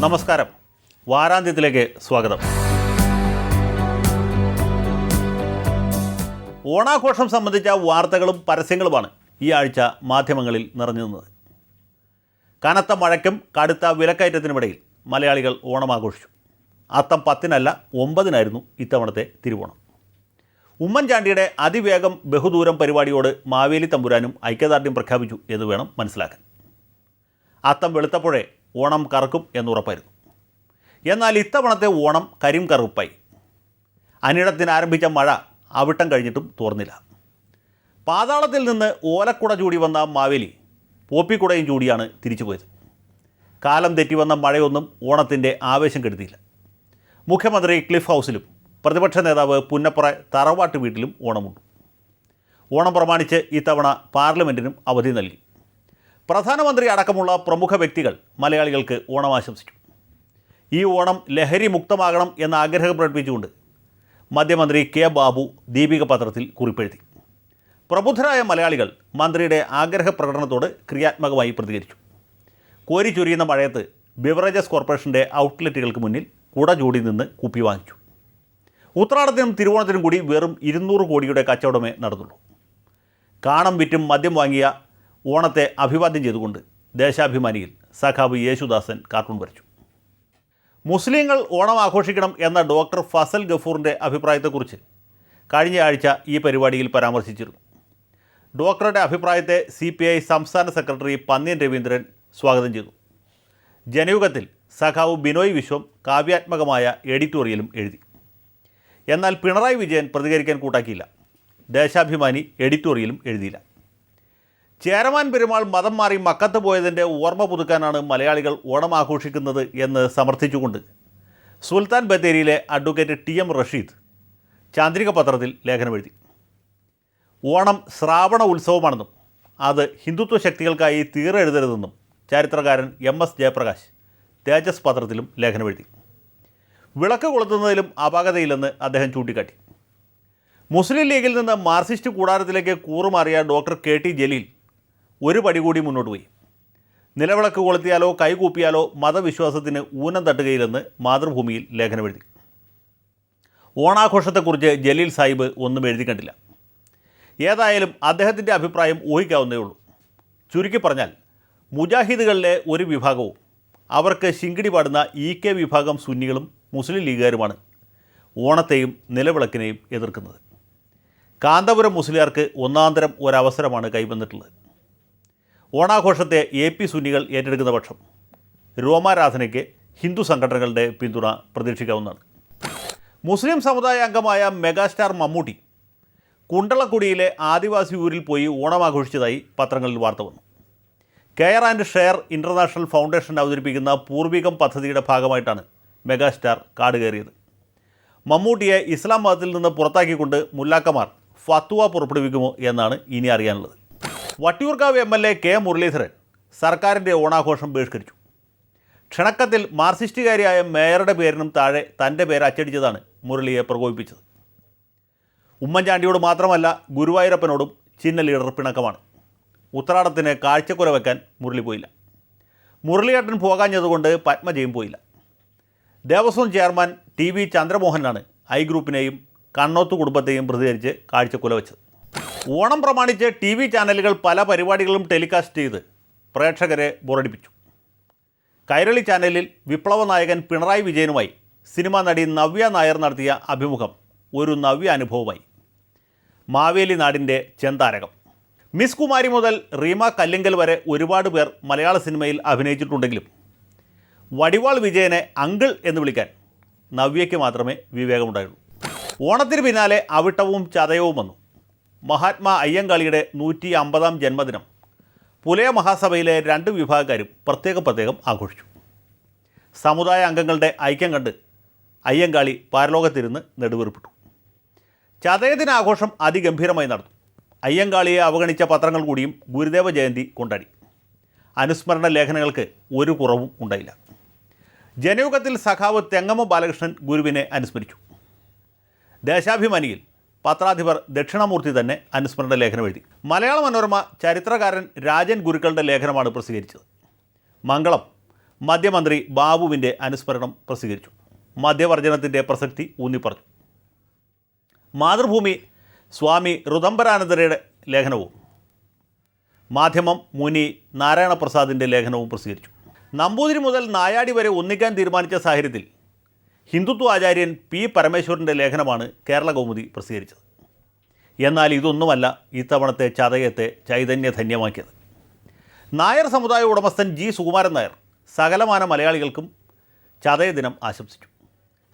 നമസ്കാരം. വാരാന്ത്യത്തിലേക്ക് സ്വാഗതം. ഓണാഘോഷം സംബന്ധിച്ച വാർത്തകളും പരസ്യങ്ങളുമാണ് ഈ ആഴ്ച മാധ്യമങ്ങളിൽ നിറഞ്ഞു നിന്നത്. കനത്ത മഴയ്ക്കും കടുത്ത വിലക്കയറ്റത്തിനുമിടയിൽ മലയാളികൾ ഓണം ആഘോഷിച്ചു അത്തം പത്തിനല്ല ഒമ്പതിനായിരുന്നു ഇത്തവണത്തെ തിരുവോണം. ഉമ്മൻചാണ്ടിയുടെ അതിവേഗം ബഹുദൂരം പരിപാടിയോട് മാവേലി തമ്പുരാനും ഐക്യദാർഢ്യം പ്രഖ്യാപിച്ചു എന്ന് വേണം മനസ്സിലാക്കാൻ. അത്തം വെളുത്തപ്പോഴേ ഓണം കറക്കും എന്നുറപ്പായിരുന്നു എന്നാൽ ഇത്തവണത്തെ ഓണം കരിം കറുപ്പായി. അനിടത്തിന് ആരംഭിച്ച മഴ അവിട്ടം കഴിഞ്ഞിട്ടും തോർന്നില്ല. പാതാളത്തിൽ നിന്ന് ഓലക്കുട ചൂടി വന്ന മാവേലി പോപ്പിക്കുടയും ചൂടിയാണ് തിരിച്ചുപോയത് കാലം തെറ്റി വന്ന മഴയൊന്നും ഓണത്തിന്റെ ആവേശം കെടുത്തിയില്ല. മുഖ്യമന്ത്രി ക്ലിഫ് ഹൗസിലും പ്രതിപക്ഷ നേതാവ് പുന്നപ്പുറ തറവാട്ട് വീട്ടിലും ഓണമുണ്ട്. ഓണം പ്രമാണിച്ച് ഇത്തവണ പാർലമെന്റിനും അവധി നൽകി. പ്രധാനമന്ത്രി അടക്കമുള്ള പ്രമുഖ വ്യക്തികൾ മലയാളികൾക്ക് ഓണം ആശംസിച്ചു. ഈ ഓണം ലഹരി മുക്തമാകണം എന്ന ആഗ്രഹം പ്രകടിപ്പിച്ചുകൊണ്ട് മധ്യമന്ത്രി കെ ബാബു ദീപിക പത്രത്തിൽ കുറിപ്പെഴുതി. പ്രബുദ്ധരായ മലയാളികൾ മന്ത്രിയുടെ ആഗ്രഹ പ്രകടനത്തോട് ക്രിയാത്മകമായി പ്രതികരിച്ചു. കോരി ചൊരിയുന്ന മഴയത്ത് ബിവറേജസ് കോർപ്പറേഷന്റെ ഔട്ട്ലെറ്റുകൾക്ക് മുന്നിൽ കുട ചൂടി നിന്ന് കുപ്പി വാങ്ങിച്ചു. ഉത്രാടത്തിനും തിരുവോണത്തിനും കൂടി വെറും ഇരുന്നൂറ് കോടിയുടെ കച്ചവടമേ നടന്നുള്ളൂ. കാണം വിറ്റും മദ്യം വാങ്ങിയ ഓണത്തെ അഭിവാദ്യം ചെയ്തുകൊണ്ട് ദേശാഭിമാനിയിൽ സഖാബ് യേശുദാസൻ കാർട്ടൂൺ വരച്ചു. മുസ്ലിങ്ങൾ ഓണം ആഘോഷിക്കണം എന്ന ഡോക്ടർ ഫസൽ ഗഫൂറിന്റെ അഭിപ്രായത്തെക്കുറിച്ച് കഴിഞ്ഞ ആഴ്ച ഈ പരിപാടിയിൽ പരാമർശിച്ചിരുന്നു. ഡോക്ടറുടെ അഭിപ്രായത്തെ സി പി ഐ സംസ്ഥാന സെക്രട്ടറി പന്ന്യൻ രവീന്ദ്രൻ സ്വാഗതം ചെയ്തു. ജനയുഗത്തിൽ സഖാവ് ബിനോയ് വിശ്വം കാവ്യാത്മകമായ എഡിറ്റോറിയലും എഴുതി. എന്നാൽ പിണറായി വിജയൻ പ്രതികരിക്കാൻ കൂട്ടാക്കിയില്ല. ദേശാഭിമാനി എഡിറ്റോറിയലും എഴുതിയില്ല. ചേരമാൻ പെരുമാൾ മതം മാറി മക്കത്ത് പോയതിന്റെ ഓർമ്മ പുതുക്കാനാണ് മലയാളികൾ ഓണം ആഘോഷിക്കുന്നത് എന്ന് സമർത്ഥിച്ചുകൊണ്ട് Sultan ബത്തേരിയിലെ advocate T M Rasheed Chandrika പത്രത്തിൽ ലേഖനമെഴുതി ഓണം ശ്രാവണ ഉത്സവമാണെന്നും അത് ഹിന്ദുത്വ ശക്തികൾക്കായി തീരെഴുതരുതെന്നും ചരിത്രകാരൻ എം എസ് ജയപ്രകാശ് തേജസ് പത്രത്തിലും ലേഖനമെഴുതി വിളക്ക് കൊളുത്തുന്നതിലും അപാകതയില്ലെന്ന് അദ്ദേഹം ചൂണ്ടിക്കാട്ടി. മുസ്ലിം ലീഗിൽ നിന്ന് മാർക്സിസ്റ്റ് കൂടാരത്തിലേക്ക് കൂറുമാറിയ ഡോക്ടർ കെ ടി ജലീൽ ഒരു പടി കൂടി മുന്നോട്ട് പോയി. നിലവിളക്ക് കൊളുത്തിയാലോ കൈകൂപ്പിയാലോ മതവിശ്വാസത്തിന് ഊനം തട്ടുകയില്ലെന്ന് മാതൃഭൂമിയിൽ ലേഖനം ലേഖനമെഴുതി ഓണാഘോഷത്തെക്കുറിച്ച് ജലീൽ സാഹിബ് ഒന്നും എഴുതി കണ്ടില്ല. ഏതായാലും അദ്ദേഹത്തിന്റെ അഭിപ്രായം ഊഹിക്കാവുന്നേ ഉള്ളൂ. ചുരുക്കി പറഞ്ഞാൽ മുജാഹിദുകളിലെ ഒരു വിഭാഗവും അവർക്ക് ശിങ്കിടി പാടുന്ന ഇ കെ വിഭാഗം സുന്നികളും മുസ്ലിം ലീഗുകാരുമാണ് ഓണത്തെയും നിലവിളക്കിനെയും എതിർക്കുന്നത്. കാന്തപുരം മുസ്ലിയാർക്ക് ഒന്നാന്തരം ഒരവസരമാണ് കൈവന്നിട്ടുള്ളത്. ഓണാഘോഷത്തെ എ പി സുന്നികൾ ഏറ്റെടുക്കുന്ന പക്ഷം രോമാരാധനയ്ക്ക് ഹിന്ദു സംഘടനകളുടെ പിന്തുണ പ്രതീക്ഷിക്കാവുന്നതാണ്. മുസ്ലിം സമുദായ അംഗമായ മെഗാസ്റ്റാർ മമ്മൂട്ടി കുണ്ടളക്കുടിയിലെ ആദിവാസി ഊരിൽ പോയി ഓണം ആഘോഷിച്ചതായി പത്രങ്ങളിൽ വാർത്ത വന്നു. Care and Share International Foundation അവതരിപ്പിക്കുന്ന പൂർവികം പദ്ധതിയുടെ ഭാഗമായിട്ടാണ് മെഗാസ്റ്റാർ കാട് കയറിയത് മമ്മൂട്ടിയെ ഇസ്ലാം മതത്തിൽ നിന്ന് പുറത്താക്കിക്കൊണ്ട് മുല്ലാക്കമാർ ഫത്വ പുറപ്പെടുവിക്കുമോ എന്നാണ് ഇനി അറിയാനുള്ളത്. Vattiyoorkavu M L A K Muraleedharan സർക്കാരിന്റെ ഓണാഘോഷം ബഹിഷ്കരിച്ചു. ക്ഷണക്കത്തിൽ മാർസിസ്റ്റുകാരിയായ മേയറുടെ പേരിനും താഴെ തന്റെ പേര് അച്ചടിച്ചതാണ് മുരളിയെ പ്രകോപിപ്പിച്ചത്. ഉമ്മൻചാണ്ടിയോട് മാത്രമല്ല ഗുരുവായൂരപ്പനോടും ചിഹ്ന ലീഡർ പിണക്കമാണ്. ഉത്രാടത്തിന് കാഴ്ചക്കുല വയ്ക്കാൻ മുരളി പോയില്ല. മുരളിയേട്ടൻ പോകാഞ്ഞതുകൊണ്ട് പത്മജയും പോയില്ല. ദേവസ്വം ചെയർമാൻ ടി വി ചന്ദ്രമോഹനാണ് ഐ ഗ്രൂപ്പിനെയും കണ്ണോത്ത് കുടുംബത്തെയും പ്രതികരിച്ച് കാഴ്ചക്കുല വെച്ചത്. ഓണം പ്രമാണിച്ച് ടി വി ചാനലുകൾ പല പരിപാടികളും ടെലികാസ്റ്റ് ചെയ്ത് പ്രേക്ഷകരെ ബോറടിപ്പിച്ചു. കൈരളി ചാനലിൽ വിപ്ലവ നായകൻ പിണറായി വിജയനുമായി സിനിമാ നടി നവ്യ നായർ നടത്തിയ അഭിമുഖം ഒരു നവ്യ അനുഭവമായി. മാവേലി നാടിന്റെ ചെന്താരകം. മിസ് കുമാരി മുതൽ റീമ കല്ലിങ്കൽ വരെ ഒരുപാട് പേർ മലയാള സിനിമയിൽ അഭിനയിച്ചിട്ടുണ്ടെങ്കിലും വടിവാൾ വിജയനെ അങ്കിൾ എന്ന് വിളിക്കാൻ നവ്യയ്ക്ക് മാത്രമേ വിവേകമുണ്ടായുള്ളൂ. ഓണത്തിന് പിന്നാലെ അവിട്ടവും ചതയവും വന്നു. മഹാത്മാ അയ്യങ്കാളിയുടെ നൂറ്റി അമ്പതാം ജന്മദിനം. പുലയ മഹാസഭയിലെ രണ്ട് വിഭാഗക്കാരും പ്രത്യേക പ്രത്യേകം ആഘോഷിച്ചു. സമുദായ അംഗങ്ങളുടെ ഐക്യം കണ്ട് അയ്യങ്കാളി പാരലോകത്തിരുന്ന് നെടുവേർപ്പെട്ടു. ചതയദിന ആഘോഷം അതിഗംഭീരമായി നടന്നു. അയ്യങ്കാളിയെ അവഗണിച്ച പത്രങ്ങൾ കൂടിയും ഗുരുദേവ ജയന്തി കൊണ്ടാടി. അനുസ്മരണ ലേഖനങ്ങൾക്ക് ഒരു കുറവും ഉണ്ടായില്ല. ജനയുഗത്തിൽ സഖാവ് തെങ്ങമ്മ ബാലകൃഷ്ണൻ ഗുരുവിനെ അനുസ്മരിച്ചു. ദേശാഭിമാനിയിൽ പത്രാധിപർ ദക്ഷിണാമൂർത്തി തന്നെ അനുസ്മരണ ലേഖനം എഴുതി. മലയാള മനോരമ ചരിത്രകാരൻ രാജൻ ഗുരുക്കളുടെ ലേഖനമാണ് പ്രസിദ്ധീകരിച്ചത്. മംഗളം മദ്യമന്ത്രി ബാബുവിന്റെ അനുസ്മരണം പ്രസിദ്ധീകരിച്ചു. മദ്യവർജനത്തിന്റെ പ്രസക്തി ഊന്നിപ്പറഞ്ഞു. മാതൃഭൂമി സ്വാമി ഋതംബരാനന്ദരയുടെ ലേഖനവും മാധ്യമം മുനി നാരായണപ്രസാദിന്റെ ലേഖനവും പ്രസിദ്ധീകരിച്ചു. നമ്പൂതിരി മുതൽ നായാടി വരെ ഒന്നിക്കാൻ തീരുമാനിച്ച സാഹചര്യത്തിൽ ഹിന്ദുത്വ ആചാര്യൻ പി പരമേശ്വരന്റെ ലേഖനമാണ് കേരള കൗമുദി പ്രസിദ്ധീകരിച്ചത്. എന്നാൽ ഇതൊന്നുമല്ല ഇത്തവണത്തെ ചതയത്തെ ചൈതന്യധന്യമാക്കിയത്. നായർ സമുദായ ഉടമസ്ഥൻ ജി സുകുമാരൻ നായർ സകലമാന മലയാളികൾക്കും ചതയ ദിനം ആശംസിച്ചു.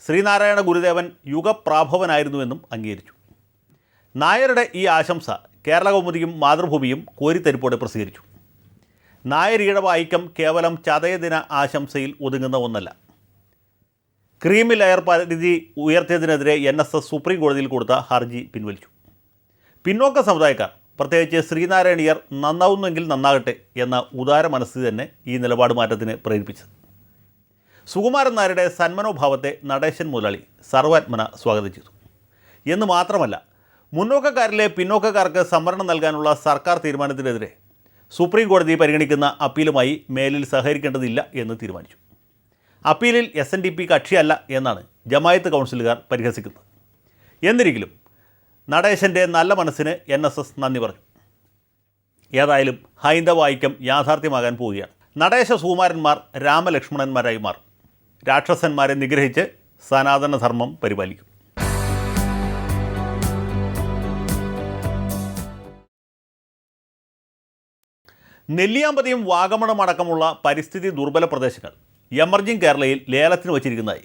ശ്രീനാരായണ ഗുരുദേവൻ യുഗപ്രാഭവനായിരുന്നുവെന്നും അംഗീകരിച്ചു. നായരുടെ ഈ ആശംസ കേരള കൗമുദിയും മാതൃഭൂമിയും കോരിത്തരിപ്പോടെ പ്രസിദ്ധീകരിച്ചു. നായർ ഈഴവ ഐക്യം കേവലം ചതയദിന ആശംസയിൽ ഒതുങ്ങുന്ന ഒന്നല്ല. ക്രീമി ലെയർ പരിധി ഉയർത്തിയതിനെതിരെ എൻ എസ് എസ് സുപ്രീം കോടതിയിൽ കൊടുത്ത ഹർജി പിൻവലിച്ചു. പിന്നോക്ക സമുദായക്കാർ പ്രത്യേകിച്ച് ശ്രീനാരായണീയർ നന്നാവുന്നെങ്കിൽ നന്നാകട്ടെ എന്ന ഉദാര മനസ്സിൽ തന്നെ ഈ നിലപാട് മാറ്റത്തിന് പ്രേരിപ്പിച്ചത്. സുകുമാരൻ നായരുടെ സന്മനോഭാവത്തെ നടേശൻ മുതലാളി സർവാത്മന സ്വാഗതം ചെയ്തു. എന്ന് മാത്രമല്ല മുന്നോക്കക്കാരിലെ പിന്നോക്കക്കാർക്ക് സംവരണം നൽകാനുള്ള സർക്കാർ തീരുമാനത്തിനെതിരെ സുപ്രീം കോടതി പരിഗണിക്കുന്ന അപ്പീലുമായി മേലിൽ സഹകരിക്കേണ്ടതില്ല എന്ന് തീരുമാനിച്ചു. അപ്പീലിൽ എസ് എൻ ഡി പി കക്ഷിയല്ല എന്നാണ് ജമായത്ത് കൗൺസിലുകാർ പരിഹസിക്കുന്നത്. എന്നിരിക്കലും നടേശന്റെ നല്ല മനസ്സിന് എൻ എസ് എസ് നന്ദി പറഞ്ഞു. ഏതായാലും ഹൈന്ദവ ഐക്യം യാഥാർത്ഥ്യമാകാൻ പോവുകയാണ്. നടേശ സുകുമാരന്മാർ രാമലക്ഷ്മണന്മാരായി മാറും. രാക്ഷസന്മാരെ നിഗ്രഹിച്ച് സനാതനധർമ്മം പരിപാലിക്കും. നെല്ലിയാമ്പതിയും വാഗമണും അടക്കമുള്ള പരിസ്ഥിതി ദുർബല പ്രദേശങ്ങൾ എമർജിംഗ് കേരളയിൽ ലേലത്തിന് വച്ചിരിക്കുന്നതായി.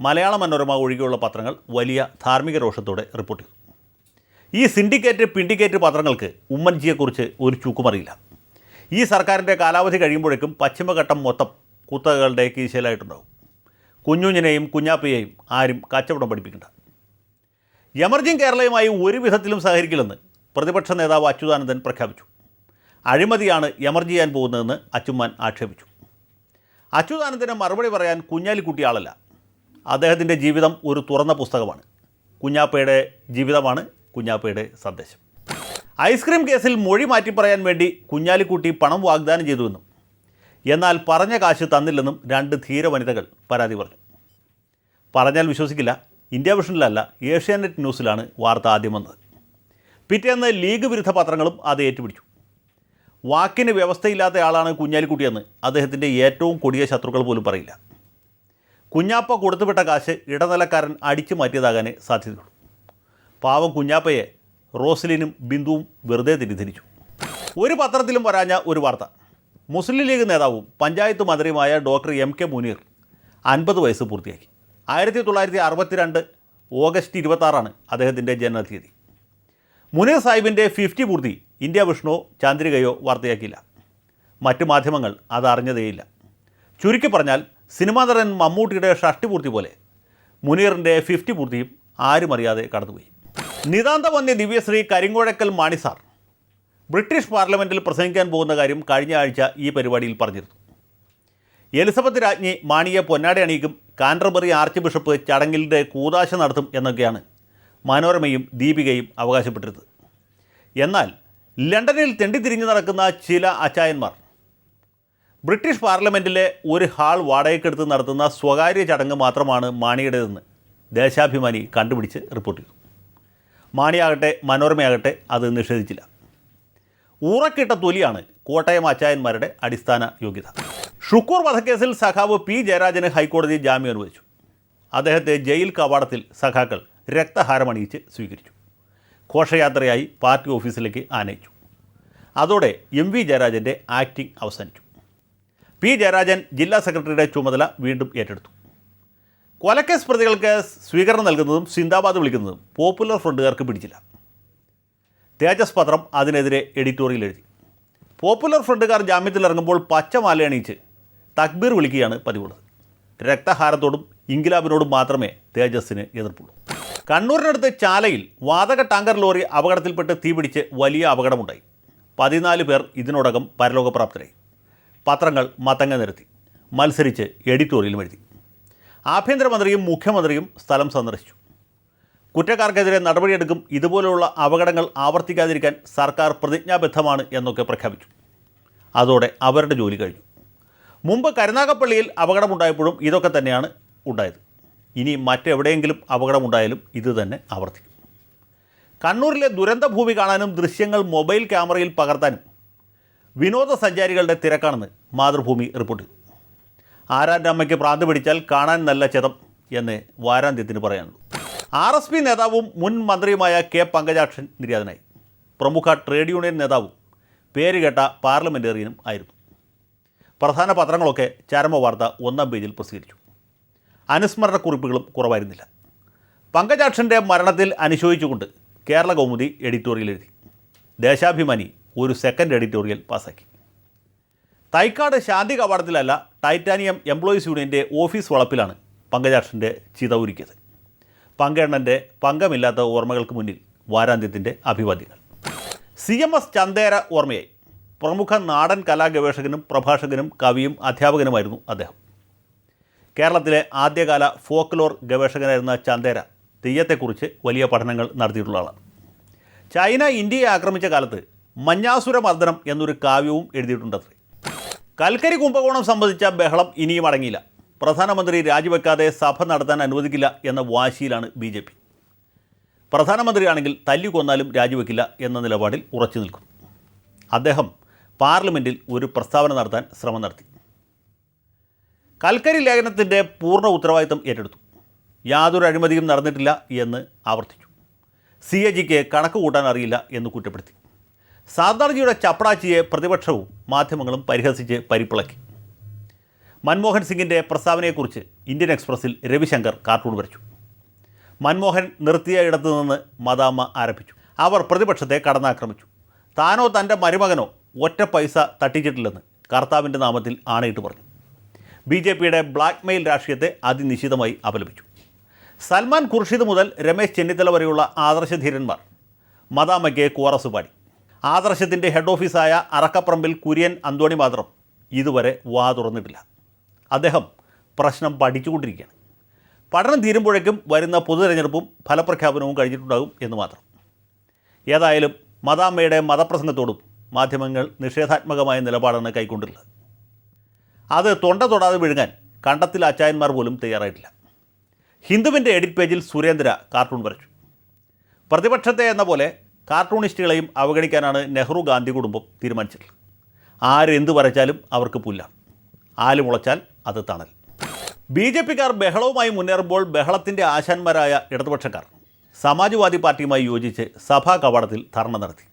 മലയാള മനോരമ ഒഴികെയുള്ള പത്രങ്ങൾ വലിയ ധാർമ്മിക രോഷത്തോടെ റിപ്പോർട്ട് ചെയ്തു. ഈ സിൻഡിക്കേറ്റ് പിൻഡിക്കേറ്റ് പത്രങ്ങൾക്ക് ഉമ്മൻജിയെക്കുറിച്ച് ഒരു ചുക്കുമറിയില്ല. ഈ സർക്കാരിന്റെ കാലാവധി കഴിയുമ്പോഴേക്കും പശ്ചിമഘട്ടം മൊത്തം കുത്തകകളുടെ കീശയിലായിട്ടുണ്ടാവും. കുഞ്ഞുഞ്ഞിനെയും കുഞ്ഞാപ്പയെയും ആരും കച്ചവടം പഠിപ്പിക്കണ്ട. എമർജിംഗ് കേരളയുമായി ഒരു വിധത്തിലും സഹകരിക്കില്ലെന്ന് പ്രതിപക്ഷ നേതാവ് അച്യുതാനന്ദൻ പ്രഖ്യാപിച്ചു. അഴിമതിയാണ് എമർജ് ചെയ്യാൻ പോകുന്നതെന്ന് അച്ചുമ്മാൻ ആക്ഷേപിച്ചു. അച്യുതാനന്ദന് മറുപടി പറയാൻ കുഞ്ഞാലിക്കുട്ടി ആളല്ല. അദ്ദേഹത്തിന്റെ ജീവിതം ഒരു തുറന്ന പുസ്തകമാണ്. കുഞ്ഞാപ്പയുടെ ജീവിതമാണ് കുഞ്ഞാപ്പയുടെ സന്ദേശം. ഐസ്ക്രീം കേസിൽ മൊഴി മാറ്റി പറയാൻ വേണ്ടി കുഞ്ഞാലിക്കുട്ടി പണം വാഗ്ദാനം ചെയ്തുവെന്നും എന്നാൽ പറഞ്ഞ കാശ് തന്നില്ലെന്നും രണ്ട് ധീര വനിതകൾ പരാതി പറഞ്ഞു. പറഞ്ഞാൽ വിശ്വസിക്കില്ല. ഇന്ത്യ വിഷനിലല്ല ഏഷ്യാനെറ്റ് ന്യൂസിലാണ് വാർത്ത ആദ്യം വന്നത്. പിറ്റേന്ന് ലീഗ് വിരുദ്ധ പത്രങ്ങളും അത് ഏറ്റുപിടിച്ചു. വാക്കിന് വ്യവസ്ഥയില്ലാത്ത ആളാണ് കുഞ്ഞാലിക്കുട്ടിയെന്ന് അദ്ദേഹത്തിന്റെ ഏറ്റവും കൊടിയ ശത്രുക്കൾ പോലും പറയില്ല. കുഞ്ഞാപ്പ കൊടുത്തുവിട്ട കാശ് ഇടനിലക്കാരൻ അടിച്ചു മാറ്റിയതാകാനേ സാധ്യതയുള്ളൂ. പാവം കുഞ്ഞാപ്പയെ റോസ്ലിനും ബിന്ദുവും വെറുതെ തെറ്റിദ്ധരിച്ചു. ഒരു പത്രത്തിലും വരാഞ്ഞ ഒരു വാർത്ത. മുസ്ലിം ലീഗ് നേതാവും പഞ്ചായത്ത് മന്ത്രിയുമായ ഡോക്ടർ എം കെ മുനീർ അൻപത് വയസ്സ് പൂർത്തിയാക്കി. ആയിരത്തി തൊള്ളായിരത്തി അറുപത്തിരണ്ട് ഓഗസ്റ്റ് ഇരുപത്താറാണ് അദ്ദേഹത്തിന്റെ ജനനത്തീയതി. മുനീർ സാഹിബിന്റെ ഫിഫ്റ്റി പൂർത്തി ഇന്ത്യ വിഷ്ണു ചാന്ദ്രികയോ വാർത്തയാക്കിയില്ല മറ്റ് മാധ്യമങ്ങൾ അത് അറിഞ്ഞതേയില്ല. ചുരുക്കി പറഞ്ഞാൽ സിനിമാ നടൻ മമ്മൂട്ടിയുടെ ഷഷ്ടിപൂർത്തി പോലെ മുനീറിന്റെ ഫിഫ്റ്റി പൂർത്തിയും ആരും അറിയാതെ കടന്നുപോയി. നിതാന്ത വന്യ ദിവ്യശ്രീ കരിങ്കോഴക്കൽ മാണിസാർ ബ്രിട്ടീഷ് പാർലമെന്റിൽ പ്രസംഗിക്കാൻ പോകുന്ന കാര്യം കഴിഞ്ഞ ആഴ്ച ഈ പരിപാടിയിൽ പറഞ്ഞിരുന്നു. എലിസബത്ത് രാജ്ഞി മാണിയെ പൊന്നാടെ അണിയിക്കും കാൻഡർബറി ആർച്ച് ബിഷപ്പ് ചടങ്ങിന്റെ കൂതാശ നടത്തും എന്നൊക്കെയാണ് മനോരമയും ദീപികയും അവകാശപ്പെട്ടിരുന്നത്. എന്നാൽ ലണ്ടനിൽ തെണ്ടിത്തിരിഞ്ഞു നടക്കുന്ന ചില അച്ചായന്മാർ. ബ്രിട്ടീഷ് പാർലമെന്റിലെ ഒരു ഹാൾ വാടകയ്ക്കെടുത്ത് നടത്തുന്ന സ്വകാര്യ ചടങ്ങ് മാത്രമാണ് മാണിയുടേതെന്ന് ദേശാഭിമാനി കണ്ടുപിടിച്ച് റിപ്പോർട്ട് ചെയ്തു. മാണിയാകട്ടെ മനോരമയാകട്ടെ അത് നിഷേധിച്ചില്ല. ഊറക്കിട്ട തൊലിയാണ് കോട്ടയം അച്ചായന്മാരുടെ അടിസ്ഥാന യോഗ്യത. ഷുക്കൂർ വധക്കേസിൽ സഖാവ് പി. ജയരാജന് ഹൈക്കോടതി ജാമ്യം അനുവദിച്ചു. അദ്ദേഹത്തെ ജയിൽ കവാടത്തിൽ സഖാക്കൾ രക്തഹാരമണിയിച്ച് സ്വീകരിച്ചു. ഘോഷയാത്രയായി പാർട്ടി ഓഫീസിലേക്ക് ആനയിച്ചു. അതോടെ എം വി ജയരാജന്റെ ആക്ടിംഗ് അവസാനിച്ചു. പി ജയരാജൻ ജില്ലാ സെക്രട്ടറിയുടെ ചുമതല വീണ്ടും ഏറ്റെടുത്തു. കൊലക്കേസ് പ്രതികൾക്ക് സ്വീകരണം നൽകുന്നതും സിന്ദാബാദ് വിളിക്കുന്നതും പോപ്പുലർ ഫ്രണ്ടുകാർക്ക് പിടിച്ചില്ല. തേജസ് പത്രം അതിനെതിരെ എഡിറ്റോറിയൽ എഴുതി. പോപ്പുലർ ഫ്രണ്ടുകാർ ജാമ്യത്തിലിറങ്ങുമ്പോൾ പച്ചമാല അണിയിച്ച് തക്ബീർ വിളിക്കുകയാണ് പതിവുള്ളത്. രക്തഹാരത്തോടും ഇൻകിലാബിനോടും മാത്രമേ തേജസ്സിന് എതിർപ്പുള്ളൂ. കണ്ണൂരിനടുത്ത് ചാലയിൽ വാതക ടാങ്കർ ലോറി അപകടത്തിൽപ്പെട്ട് തീപിടിച്ച് വലിയ അപകടമുണ്ടായി. പതിനാല് പേർ ഇതിനോടകം പരലോകപ്രാപ്തരായി. പത്രങ്ങൾ മത്തങ്ങ നിരത്തി. മത്സരിച്ച് എഡിറ്റോറിയലും എഴുതി. ആഭ്യന്തരമന്ത്രിയും മുഖ്യമന്ത്രിയും സ്ഥലം സന്ദർശിച്ചു. കുറ്റക്കാർക്കെതിരെ നടപടിയെടുക്കും ഇതുപോലെയുള്ള അപകടങ്ങൾ ആവർത്തിക്കാതിരിക്കാൻ സർക്കാർ പ്രതിജ്ഞാബദ്ധമാണ് എന്നൊക്കെ പ്രഖ്യാപിച്ചു. അതോടെ അവരുടെ ജോലി കഴിഞ്ഞു. മുമ്പ് കരുനാഗപ്പള്ളിയിൽ അപകടമുണ്ടായപ്പോഴും ഇതൊക്കെ തന്നെയാണ് ഉണ്ടായത്. ഇനി മറ്റെവിടെയെങ്കിലും അപകടമുണ്ടായാലും ഇത് തന്നെ ആവർത്തിക്കും. കണ്ണൂരിലെ ദുരന്ത ഭൂമി കാണാനും ദൃശ്യങ്ങൾ മൊബൈൽ ക്യാമറയിൽ പകർത്താനും വിനോദസഞ്ചാരികളുടെ തിരക്കാണെന്ന് മാതൃഭൂമി റിപ്പോർട്ട്. ആരാന്റെ അമ്മയ്ക്ക് പ്രാന്ത് പിടിച്ചാൽ കാണാൻ നല്ല ചതം എന്ന് വാരാന്ത്യത്തിന് പറയാനുള്ളൂ ആർ എസ് പി നേതാവും മുൻ മന്ത്രിയുമായ കെ പങ്കജാക്ഷൻ നിര്യാതനായി. പ്രമുഖ ട്രേഡ് യൂണിയൻ നേതാവും പേരുകേട്ട പാർലമെന്റേറിയനും ആയിരുന്നു. പ്രധാന പത്രങ്ങളൊക്കെ ചരമ വാർത്ത ഒന്നാം പേജിൽ പ്രസിദ്ധീകരിച്ചു. അനുസ്മരണ കുറിപ്പുകളും കുറവായിരുന്നില്ല. പങ്കജാക്ഷന്റെ മരണത്തിൽ അനുശോചിച്ചുകൊണ്ട് കേരള കൗമുദി എഡിറ്റോറിയൽ എഴുതി. ദേശാഭിമാനി ഒരു സെക്കൻഡ് എഡിറ്റോറിയൽ പാസാക്കി തൈക്കാട് ശാന്തി കവാടത്തിലല്ല ടൈറ്റാനിയം എംപ്ലോയീസ് യൂണിയന്റെ ഓഫീസ് വളപ്പിലാണ് പങ്കജാക്ഷന്റെ ചിത ഒരുക്കിയത്. പങ്കെണ്ണന്റെ പങ്കമില്ലാത്ത ഓർമ്മകൾക്ക് മുന്നിൽ വാരാന്ത്യത്തിന്റെ അഭിവാദ്യങ്ങൾ. സി എം എസ് ചന്ദേര ഓർമ്മയായി. പ്രമുഖ നാടൻ കലാഗവേഷകനും പ്രഭാഷകനും കവിയും അധ്യാപകനുമായിരുന്നു അദ്ദേഹം. കേരളത്തിലെ ആദ്യകാല ഫോക്ലോർ ഗവേഷകനായിരുന്ന ചന്ദേര തെയ്യത്തെക്കുറിച്ച് വലിയ പഠനങ്ങൾ നടത്തിയിട്ടുള്ള ചൈന ഇന്ത്യയെ ആക്രമിച്ച കാലത്ത് മഞ്ഞാസുര മർദ്ദനം എന്നൊരു കാവ്യവും എഴുതിയിട്ടുണ്ടത്രേ. കൽക്കരി കുംഭകോണം സംബന്ധിച്ച ബഹളം ഇനിയും അടങ്ങിയില്ല. പ്രധാനമന്ത്രി രാജിവെക്കാതെ സഭ നടത്താൻ അനുവദിക്കില്ല എന്ന വാശിയിലാണ് ബി ജെ പി. പ്രധാനമന്ത്രിയാണെങ്കിൽ തല്ലിക്കൊന്നാലും രാജിവെക്കില്ല എന്ന നിലപാടിൽ ഉറച്ചു നിൽക്കും അദ്ദേഹം പാർലമെന്റിൽ ഒരു പ്രസ്താവന നടത്താൻ ശ്രമം നടത്തി. കൽക്കരി ലേഖനത്തിന്റെ പൂർണ ഉത്തരവാദിത്തം ഏറ്റെടുത്തു. യാതൊരു അഴിമതിയും നടന്നിട്ടില്ല എന്ന് ആവർത്തിച്ചു. സി എ ജിക്ക് കണക്ക് കൂട്ടാൻ അറിയില്ല എന്ന് കുറ്റപ്പെടുത്തി. സാദാർജിയുടെ ചപ്പടാച്ചിയെ പ്രതിപക്ഷവും മാധ്യമങ്ങളും പരിഹസിച്ച് പരിപ്പിളക്കി. മൻമോഹൻ സിംഗിന്റെ പ്രസ്താവനയെക്കുറിച്ച് ഇന്ത്യൻ എക്സ്പ്രസിൽ രവിശങ്കർ കാർട്ടൂൺ വരച്ചു. മൻമോഹൻ നിർത്തിയ ഇടത്തു നിന്ന് മദാമ്മ ആരംഭിച്ചു. അവർ പ്രതിപക്ഷത്തെ കടന്നാക്രമിച്ചു. താനോ തന്റെ മരുമകനോ ഒറ്റ പൈസ തട്ടിച്ചിട്ടില്ലെന്ന് കർത്താവിന്റെ നാമത്തിൽ ആണയിട്ട് പറഞ്ഞു. ബി ജെ പിയുടെ ബ്ലാക്ക് മെയിൽ രാഷ്ട്രീയത്തെ അതിനിശ്ചിതമായി അപലപിച്ചു. സൽമാൻ ഖുർഷിദ് മുതൽ രമേശ് ചെന്നിത്തല വരെയുള്ള ആദർശധീരന്മാർ മദാമയ്ക്ക് കോറസ് പാടി ആദർശത്തിന്റെ ഹെഡ് ഓഫീസായ അറക്കപ്പറമ്പിൽ കുര്യൻ അന്തോണി മാത്രം ഇതുവരെ വാ തുറന്നിട്ടില്ല. അദ്ദേഹം പ്രശ്നം പഠിച്ചുകൊണ്ടിരിക്കുകയാണ്. പഠനം തീരുമ്പോഴേക്കും വരുന്ന പൊതു തിരഞ്ഞെടുപ്പും ഫലപ്രഖ്യാപനവും കഴിഞ്ഞിട്ടുണ്ടാകും എന്ന് മാത്രം. ഏതായാലും മദാമ്മയുടെ മതപ്രസംഗത്തോടും മാധ്യമങ്ങൾ നിഷേധാത്മകമായ നിലപാടാണ് കൈക്കൊണ്ടുള്ളത്. അത് തൊണ്ട തൊടാതെ വിഴുങ്ങാൻ കണ്ടത്തിൽ അച്ചായന്മാർ പോലും തയ്യാറായിട്ടില്ല. ഹിന്ദുവിന്റെ എഡിറ്റ് പേജിൽ സുരേന്ദ്ര കാർട്ടൂൺ വരച്ചു. പ്രതിപക്ഷത്തെ എന്ന പോലെ കാർട്ടൂണിസ്റ്റുകളെയും അവഗണിക്കാനാണ് നെഹ്റു ഗാന്ധി കുടുംബം തീരുമാനിച്ചിട്ടുള്ളത്. ആരെന്ത് വരച്ചാലും അവർക്ക് പുല്ലാണ് ആൽ മുളച്ചാൽ അത് തണൽ. ബി ജെ പിക്കാർ ബഹളവുമായി മുന്നേറുമ്പോൾ ബഹളത്തിന്റെ ആശാന്മാരായ ഇടതുപക്ഷക്കാർ സമാജ്വാദി പാർട്ടിയുമായി യോജിച്ച് സഭാ കവാടത്തിൽ ധർണ നടത്തി.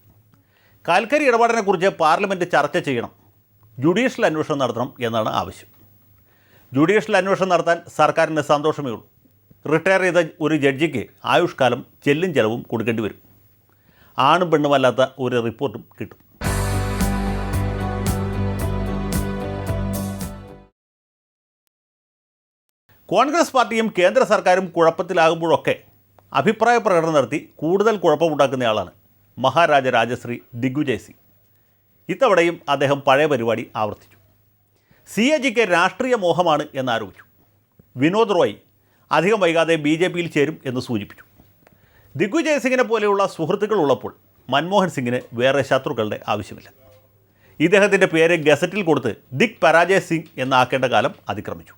കൽക്കരി ഇടപാടിനെക്കുറിച്ച് പാർലമെന്റ് ചർച്ച ചെയ്യണം. ജുഡീഷ്യൽ അന്വേഷണം നടത്തണം എന്നാണ് ആവശ്യം. ജുഡീഷ്യൽ അന്വേഷണം നടത്താൻ സർക്കാരിന് സന്തോഷമേ ഉള്ളൂ റിട്ടയർ ചെയ്ത ഒരു ജഡ്ജിക്ക് ആയുഷ്കാലം ചെല്ലും ചെലവും കൊടുക്കേണ്ടി വരും. ആണും പെണ്ണുമല്ലാത്ത ഒരു റിപ്പോർട്ടും കിട്ടും. കോൺഗ്രസ് പാർട്ടിയും കേന്ദ്ര സർക്കാരും കുഴപ്പത്തിലാകുമ്പോഴൊക്കെ അഭിപ്രായ പ്രകടനം നടത്തി കൂടുതൽ കുഴപ്പമുണ്ടാക്കുന്നയാളാണ് മഹാരാജ രാജശ്രീ ദിഗ്വിജയ് സിംഗ് ഇത്തവണയും അദ്ദേഹം പഴയ പരിപാടി ആവർത്തിച്ചു. സി എ ജിക്ക് രാഷ്ട്രീയ മോഹമാണ് എന്നാരോപിച്ചു. വിനോദ് റോയ് അധികം വൈകാതെ ബി ജെ പിയിൽ ചേരും എന്ന് സൂചിപ്പിച്ചു. ദിഗ്വിജയ് സിംഗിനെ പോലെയുള്ള സുഹൃത്തുക്കൾ ഉള്ളപ്പോൾ മൻമോഹൻ സിംഗിന് വേറെ ശത്രുക്കളുടെ ആവശ്യമില്ല. ഇദ്ദേഹത്തിന്റെ പേര് ഗസറ്റിൽ കൊടുത്ത് ദിഗ് പരാജയ് സിംഗ് എന്നാക്കേണ്ട കാലം അതിക്രമിച്ചു.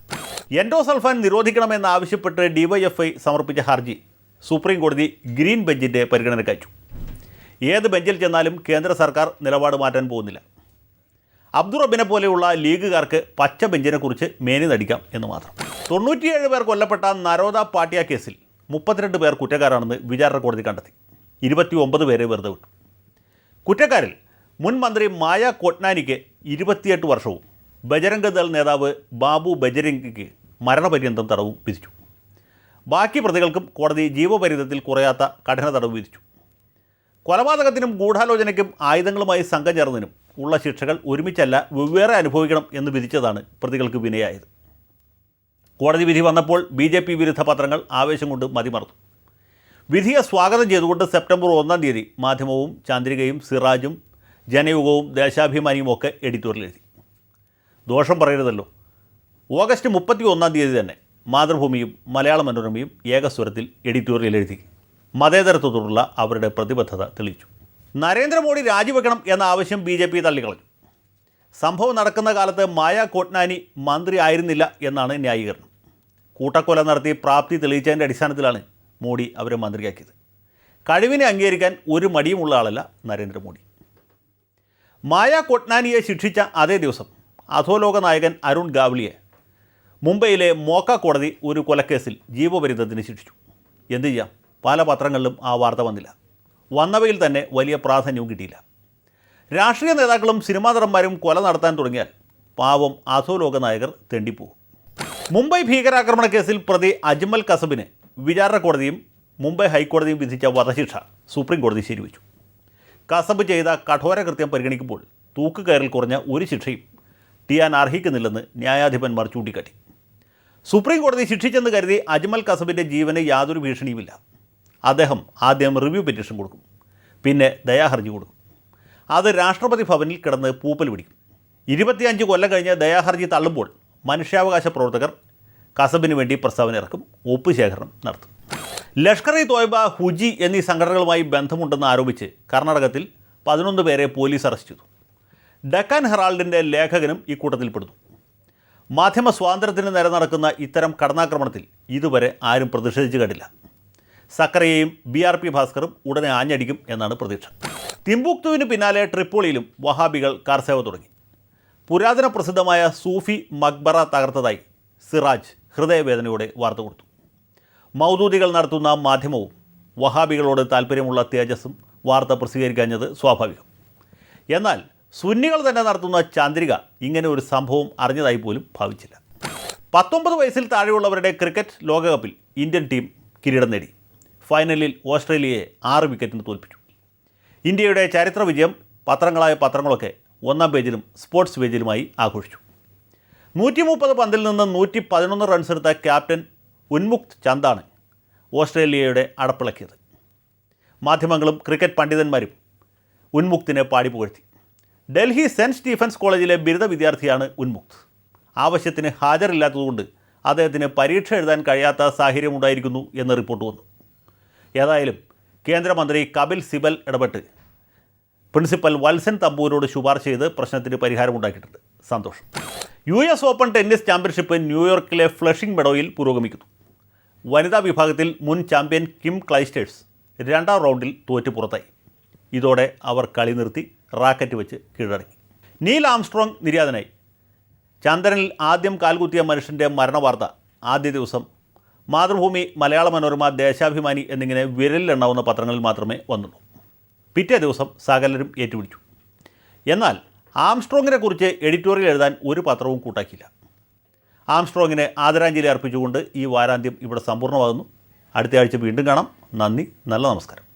എൻഡോസൾഫാൻ നിരോധിക്കണമെന്നാവശ്യപ്പെട്ട് ഡിവൈഎഫ്ഐ സമർപ്പിച്ച ഹർജി സുപ്രീം കോടതി ഗ്രീൻ ബെഞ്ചിന്റെ പരിഗണനയ്ക്ക് അയച്ചു. ഏത് ബെഞ്ചിൽ ചെന്നാലും കേന്ദ്ര സർക്കാർ നിലപാട് മാറ്റാൻ പോകുന്നില്ല. അബ്ദുറബിനെ പോലെയുള്ള ലീഗുകാർക്ക് പച്ച ബെഞ്ചിനെക്കുറിച്ച് മേനി നടിക്കാം എന്ന് മാത്രം. തൊണ്ണൂറ്റിയേഴ് പേർ കൊല്ലപ്പെട്ട നരോദ പാട്ടിയ കേസിൽ മുപ്പത്തിരണ്ട് പേർ കുറ്റക്കാരാണെന്ന് വിചാരണ കോടതി കണ്ടെത്തി. ഇരുപത്തി ഒമ്പത് പേരെ വെറുതെ വിട്ടു. കുറ്റക്കാരിൽ മുൻ മന്ത്രി മായ കൊട്നാനിക്ക് ഇരുപത്തിയെട്ട് വർഷവും ബജരംഗ് ദൾ നേതാവ് ബാബു ബജരംഗിക്ക് മരണപര്യന്തം തടവും വിധിച്ചു. ബാക്കി പ്രതികൾക്കും കോടതി ജീവപര്യന്തത്തിൽ കുറയാത്ത കഠിന തടവ് വിധിച്ചു. കൊലപാതകത്തിനും ഗൂഢാലോചനയ്ക്കും ആയുധങ്ങളുമായി സംഘം ചേർന്നതിനും ഉള്ള ശിക്ഷകൾ ഒരുമിച്ചല്ല വെവ്വേറെ അനുഭവിക്കണം എന്ന് വിധിച്ചതാണ് പ്രതികൾക്ക് വിനയായത്. കോടതി വിധി വന്നപ്പോൾ ബി ജെ പി വിരുദ്ധ പത്രങ്ങൾ ആവേശം കൊണ്ട് മതിമറന്നു. വിധിയെ സ്വാഗതം ചെയ്തുകൊണ്ട് സെപ്റ്റംബർ ഒന്നാം തീയതി മാധ്യമവും ചാന്ദ്രികയും സിറാജും ജനയുഗവും ദേശാഭിമാനിയും ഒക്കെ എഡിറ്റോറിയൽ എഴുതി ദോഷം പറയരുതല്ലോ. ഓഗസ്റ്റ് മുപ്പത്തി ഒന്നാം തീയതി തന്നെ മാതൃഭൂമിയും മലയാള മനോരമയും ഏകസ്വരത്തിൽ എഡിറ്റോറിയൽ എഴുതി മതേതരത്വത്തോടുള്ള അവരുടെ പ്രതിബദ്ധത തെളിയിച്ചു. നരേന്ദ്രമോദി രാജിവെക്കണം എന്ന ആവശ്യം ബി ജെ പി തള്ളിക്കളഞ്ഞു. സംഭവം നടക്കുന്ന കാലത്ത് മായ കോട്നാനി മന്ത്രി ആയിരുന്നില്ല എന്നാണ് ന്യായീകരണം. കൂട്ടക്കൊല നടത്തി പ്രാപ്തി തെളിയിച്ചതിന്റെ അടിസ്ഥാനത്തിലാണ് മോഡി അവരെ മന്ത്രിയാക്കിയത്. കഴിവിനെ അംഗീകരിക്കാൻ ഒരു മടിയുമുള്ള ആളല്ല നരേന്ദ്രമോദി. മായ കൊട്നാനിയെ ശിക്ഷിച്ച അതേ ദിവസം അധോലോക നായകൻ അരുൺ ഗാവ്ലിയെ മുംബൈയിലെ മോക്ക കോടതി ഒരു കൊലക്കേസിൽ ജീവപര്യന്തത്തിന് ശിക്ഷിച്ചു. എന്തു ചെയ്യാം? പല പത്രങ്ങളിലും ആ വാർത്ത വന്നില്ല. വന്നവയിൽ തന്നെ വലിയ പ്രാധാന്യവും കിട്ടിയില്ല. രാഷ്ട്രീയ നേതാക്കളും സിനിമാ നടന്മാരും കൊല നടത്താൻ തുടങ്ങിയാൽ പാവം അധോലോക നായകർ തെണ്ടിപ്പോവും. മുംബൈ ഭീകരാക്രമണ കേസിൽ പ്രതി അജ്മൽ കസബിന് വിചാരണ കോടതിയും മുംബൈ ഹൈക്കോടതിയും വിധിച്ച വധശിക്ഷ സുപ്രീം കോടതി ശരിവച്ചു. കസബ് ചെയ്ത കഠോര കൃത്യം പരിഗണിക്കുമ്പോൾ തൂക്കുകയറിൽ കുറഞ്ഞ ഒരു ശിക്ഷയും ടിയാൻ അർഹിക്കുന്നില്ലെന്ന് ന്യായാധിപന്മാർ ചൂണ്ടിക്കാട്ടി. സുപ്രീം കോടതി ശിക്ഷിച്ചെന്ന് കരുതി അജ്മൽ കസബിന്റെ ജീവന് യാതൊരു ഭീഷണിയുമില്ല. അദ്ദേഹം ആദ്യം റിവ്യൂ പെറ്റീഷൻ കൊടുക്കും. പിന്നെ ദയാഹർജി കൊടുക്കും. അത് രാഷ്ട്രപതി ഭവനിൽ കിടന്ന് പൂപ്പൽ പിടിക്കും. ഇരുപത്തിയഞ്ച് കൊല്ലം കഴിഞ്ഞ് ദയാഹർജി തള്ളുമ്പോൾ മനുഷ്യാവകാശ പ്രവർത്തകർ കസബിന് വേണ്ടി പ്രസ്താവന ഇറക്കും ഒപ്പ് ശേഖരണം നടത്തും. ലഷ്കർ ഇ തോയ്ബ ഹുജി എന്നീ സംഘടനകളുമായി ബന്ധമുണ്ടെന്ന് ആരോപിച്ച് കർണാടകത്തിൽ പതിനൊന്ന് പേരെ പോലീസ് അറസ്റ്റ് ചെയ്തു. ഡക്കാൻ ഹെറാൾഡിന്റെ ലേഖകനും ഈ ഇക്കൂട്ടത്തിൽപ്പെടുന്നു മാധ്യമ സ്വാതന്ത്ര്യത്തിന് നേരെ നടക്കുന്ന ഇത്തരം കടന്നാക്രമണത്തിൽ ഇതുവരെ ആരും പ്രതിഷേധിച്ചു കണ്ടില്ല. സക്കറയെയും ബി ആർ പി ഭാസ്കറും ഉടനെ ആഞ്ഞടിക്കും എന്നാണ് പ്രതീക്ഷ. തിംബുക്തുവിന് പിന്നാലെ ട്രിപ്പോളിയിലും വഹാബികൾ കാർസേവ തുടങ്ങി. പുരാതന പ്രസിദ്ധമായ സൂഫി മക്ബറ തകർത്തതായി സിറാജ് ഹൃദയവേദനയോടെ വാർത്ത കൊടുത്തു. മൗദൂദികൾ നടത്തുന്ന മാധ്യമവും വഹാബികളോട് താല്പര്യമുള്ള തേജസ്സും വാർത്ത പ്രസിദ്ധീകരിക്കാഞ്ഞത് സ്വാഭാവികം. എന്നാൽ സുന്നികൾ തന്നെ നടത്തുന്ന ചാന്ദ്രിക ഇങ്ങനെ ഒരു സംഭവം അറിഞ്ഞതായി പോലും ഭാവിച്ചില്ല. പത്തൊമ്പത് വയസ്സിൽ താഴെയുള്ളവരുടെ ക്രിക്കറ്റ് ലോകകപ്പിൽ ഇന്ത്യൻ ടീം കിരീടം നേടി. ഫൈനലിൽ ഓസ്ട്രേലിയയെ ആറ് വിക്കറ്റിന് തോൽപ്പിച്ചു. ഇന്ത്യയുടെ ചരിത്ര വിജയം പത്രങ്ങളായ പത്രങ്ങളൊക്കെ ഒന്നാം പേജിലും സ്പോർട്സ് പേജിലുമായി ആഘോഷിച്ചു. നൂറ്റി മുപ്പത് പന്തിൽ നിന്ന് നൂറ്റി പതിനൊന്ന് റൺസ് എടുത്ത ക്യാപ്റ്റൻ ഉന്മുക്ത് ചന്ദാണ് ഓസ്ട്രേലിയയുടെ അടപ്പിളക്കിയത്. മാധ്യമങ്ങളും ക്രിക്കറ്റ് പണ്ഡിതന്മാരും ഉന്മുക്തിനെ പാടി പുകഴ്ത്തി. ഡൽഹി സെന്റ് സ്റ്റീഫൻസ് കോളേജിലെ ബിരുദ വിദ്യാർത്ഥിയാണ് ഉന്മുക്ത്. ആവശ്യത്തിന് ഹാജരില്ലാത്തതുകൊണ്ട് അദ്ദേഹത്തിന് പരീക്ഷ എഴുതാൻ കഴിയാത്ത സാഹചര്യമുണ്ടായിരിക്കുന്നു എന്ന് റിപ്പോർട്ട് വന്നു. ഏതായാലും കേന്ദ്രമന്ത്രി കപിൽ സിബൽ ഇടപെട്ട്. പ്രിൻസിപ്പൽ വത്സൻ തമ്പൂരോട് ശുപാർശ ചെയ്ത് പ്രശ്നത്തിന് പരിഹാരമുണ്ടാക്കിയിട്ടുണ്ട് സന്തോഷം. U S open tennis championship ന്യൂയോർക്കിലെ ഫ്ലഷിംഗ് മെഡോയിൽ പുരോഗമിക്കുന്നു. വനിതാ വിഭാഗത്തിൽ മുൻ ചാമ്പ്യൻ കിം ക്ലൈസ്റ്റേഴ്സ് രണ്ടാം റൗണ്ടിൽ തോറ്റ് പുറത്തായി. ഇതോടെ അവർ കളി നിർത്തി റാക്കറ്റ് വെച്ച് കീഴടങ്ങി. നീൽ ആംസ്ട്രോങ് നിര്യാതനായി. ചന്ദ്രനിൽ ആദ്യം കാൽകുത്തിയ മനുഷ്യന്റെ മരണവാർത്ത ആദ്യ ദിവസം മാതൃഭൂമി മലയാള മനോരമ ദേശാഭിമാനി എന്നിങ്ങനെ വിരലിലെണ്ണാവുന്ന പത്രങ്ങളിൽ മാത്രമേ വന്നുള്ളൂ. പിറ്റേ ദിവസം സകലരും ഏറ്റുപിടിച്ചു. എന്നാൽ ആംസ്ട്രോങ്ങിനെ കുറിച്ച് എഡിറ്റോറിയൽ എഴുതാൻ ഒരു പത്രവും കൂട്ടാക്കിയില്ല. ആംസ്ട്രോങ്ങിനെ ആദരാഞ്ജലി അർപ്പിച്ചുകൊണ്ട് ഈ വാരാന്ത്യം ഇവിടെ സമ്പൂർണമാകുന്നു. അടുത്ത ആഴ്ച വീണ്ടും കാണാം. നന്ദി നല്ല നമസ്കാരം.